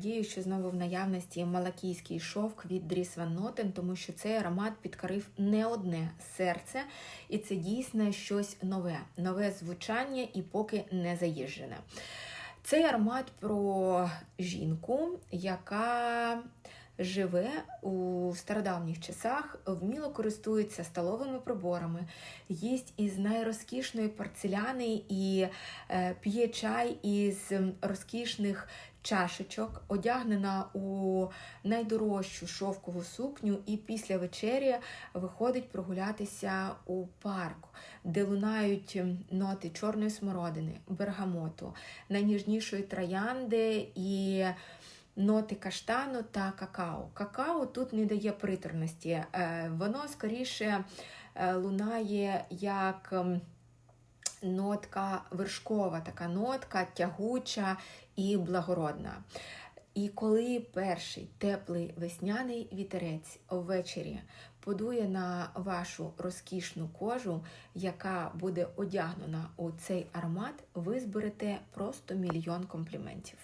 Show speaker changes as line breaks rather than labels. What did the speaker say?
Дію, що знову в наявності малакійський шовк від Дріс Ван Нотен, тому що цей аромат підкорив не одне серце, і це дійсно щось нове, нове звучання і поки не заїжджене. Цей аромат про жінку, яка живе у стародавніх часах, вміло користується столовими приборами, їсть із найрозкішної порцеляни і е, п'є чай із розкішних чашечок, одягнена у найдорожчу шовкову сукню, і після вечері виходить прогулятися у парку, де лунають ноти чорної смородини, бергамоту, найніжнішої троянди і. Ноти каштану та какао. Какао тут не дає приторності, Е, воно скоріше е, лунає як ем, нотка вершкова, така нотка тягуча і благородна. І коли перший теплий весняний вітерець ввечері подує на вашу розкішну кожу, яка буде одягнена у цей аромат, ви зберете просто мільйон компліментів.